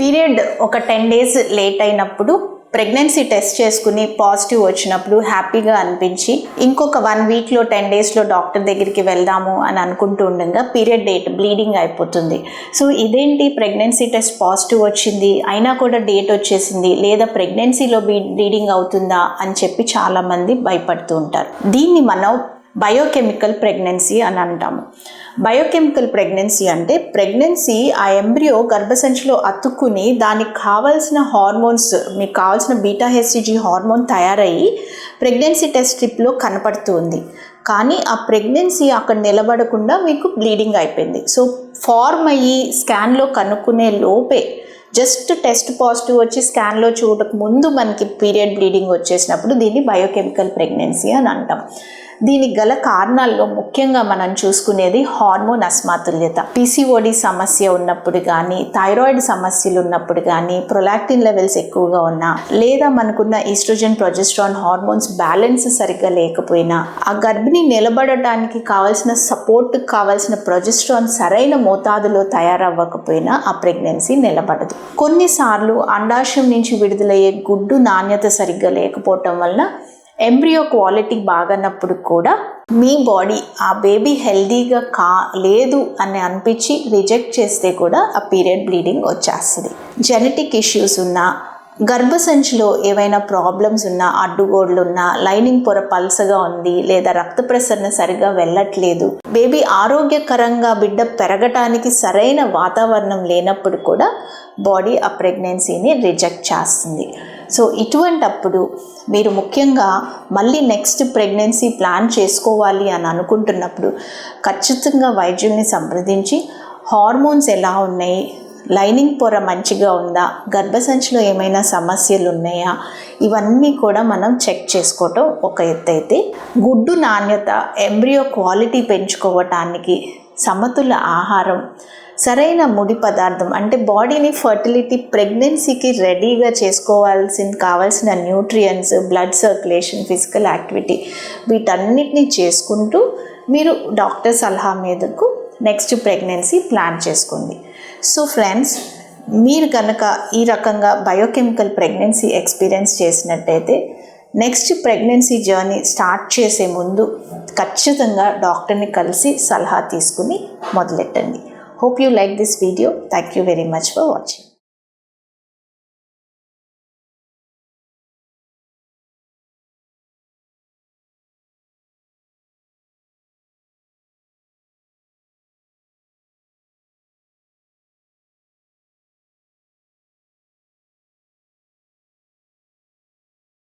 Period ఒక ten days late అయినప్పుడు pregnancy test చేసుకుని పాజిటివ్ వచ్చినప్పుడు హ్యాపీగా అనిపించి ఇంకొక వన్ వీక్లో టెన్ డేస్లో డాక్టర్ దగ్గరికి వెళ్దాము అని అనుకుంటూ ఉండగా పీరియడ్ డేట్ బ్లీడింగ్ అయిపోతుంది. సో ఇదేంటి ప్రెగ్నెన్సీ టెస్ట్ పాజిటివ్ వచ్చింది? అయినా కూడా డేట్ వచ్చేసింది. లేదా ప్రెగ్నెన్సీలో బ్లీడింగ్ అవుతుందా అని చెప్పి చాలామంది భయపడుతూ ఉంటారు. దీన్ని మనం బయోకెమికల్ ప్రెగ్నెన్సీ అని అంటాము. బయోకెమికల్ ప్రెగ్నెన్సీ అంటే ప్రెగ్నెన్సీ ఆ ఎంబ్రియో గర్భసంచిలో అతుక్కుని దానికి కావాల్సిన హార్మోన్స్ మీకు కావాల్సిన బీటా హెచ్సిజీ హార్మోన్ తయారయ్యి ప్రెగ్నెన్సీ టెస్ట్ స్ట్రిప్లో కనపడుతుంది. కానీ ఆ ప్రెగ్నెన్సీ అక్కడ నిలబడకుండా మీకు బ్లీడింగ్ అయిపోయింది. సో ఫార్మ్ అయ్యి స్కాన్లో కనుక్కునే లోపే జస్ట్ టెస్ట్ పాజిటివ్ వచ్చి స్కాన్లో చూడక ముందు మనకి పీరియడ్ బ్లీడింగ్ వచ్చేసినప్పుడు దీన్ని బయోకెమికల్ ప్రెగ్నెన్సీ అని అంటాం. దీనికి గల కారణాల్లో ముఖ్యంగా మనం చూసుకునేది హార్మోన్ అస్మాతుల్యత. పీసీఓడి సమస్య ఉన్నప్పుడు కానీ థైరాయిడ్ సమస్యలు ఉన్నప్పుడు కానీ ప్రొలాక్టిన్ లెవెల్స్ ఎక్కువగా ఉన్నా లేదా మనకున్న ఈస్ట్రోజన్ ప్రొజెస్ట్రాన్ హార్మోన్స్ బ్యాలెన్స్ సరిగ్గా లేకపోయినా ఆ గర్భిణి నిలబడటానికి కావాల్సిన సపోర్ట్ కావాల్సిన ప్రొజెస్ట్రాన్ సరైన మోతాదులో తయారవ్వకపోయినా ఆ ప్రెగ్నెన్సీ నిలబడదు. కొన్నిసార్లు అండాశయం నుంచి విడుదలయ్యే గుడ్డు నాణ్యత సరిగ్గా లేకపోవటం వలన ఎంబ్రియో క్వాలిటీ బాగన్నప్పుడు కూడా మీ బాడీ ఆ బేబీ హెల్దీగా కా లేదు అని అనిపించి రిజెక్ట్ చేస్తే కూడా ఆ పీరియడ్ బ్లీడింగ్ వచ్చేస్తుంది. జెనెటిక్ ఇష్యూస్ ఉన్నా గర్భసంచిలో ఏవైనా ప్రాబ్లమ్స్ ఉన్నా అడ్డుగోడ్లు ఉన్నా లైనింగ్ పొర పల్సగా ఉంది లేదా రక్త ప్రసరణ సరిగా వెళ్ళట్లేదు బేబీ ఆరోగ్యకరంగా బిడ్డ పెరగటానికి సరైన వాతావరణం లేనప్పుడు కూడా బాడీ ఆ ప్రెగ్నెన్సీని రిజెక్ట్ చేస్తుంది. సో ఇటువంటప్పుడు మీరు ముఖ్యంగా మళ్ళీ నెక్స్ట్ ప్రెగ్నెన్సీ ప్లాన్ చేసుకోవాలి అని అనుకుంటున్నప్పుడు ఖచ్చితంగా వైద్యుల్ని సంప్రదించి హార్మోన్స్ ఎలా ఉన్నాయి లైనింగ్ పొర మంచిగా ఉందా? గర్భసంచిలో ఏమైనా సమస్యలు ఉన్నాయా ఇవన్నీ కూడా మనం చెక్ చేసుకోవటం ఒక ఎత్తు అయితే గుడ్డు నాణ్యత ఎంబ్రియో క్వాలిటీ పెంచుకోవటానికి సమతుల ఆహారం సరైన ముడి పదార్థం అంటే బాడీని ఫర్టిలిటీ ప్రెగ్నెన్సీకి రెడీగా చేసుకోవాల్సిన కావాల్సిన nutrients blood circulation physical activity వీటన్నిటిని చేసుకుంటూ మీరు డాక్టర్ సలహా మీదకు నెక్స్ట్ ప్రెగ్నెన్సీ ప్లాన్ చేసుకోండి. సో ఫ్రెండ్స్ మీరు కనుక ఈ రకంగా బయోకెమికల్ ప్రెగ్నెన్సీ ఎక్స్పీరియన్స్ చేసినట్టయితే నెక్స్ట్ ప్రెగ్నెన్సీ జర్నీ స్టార్ట్ చేసే ముందు ఖచ్చితంగా డాక్టర్ని కలిసి సలహా తీసుకుని మొదలెట్టండి. Hope you like this video thank you very much for watching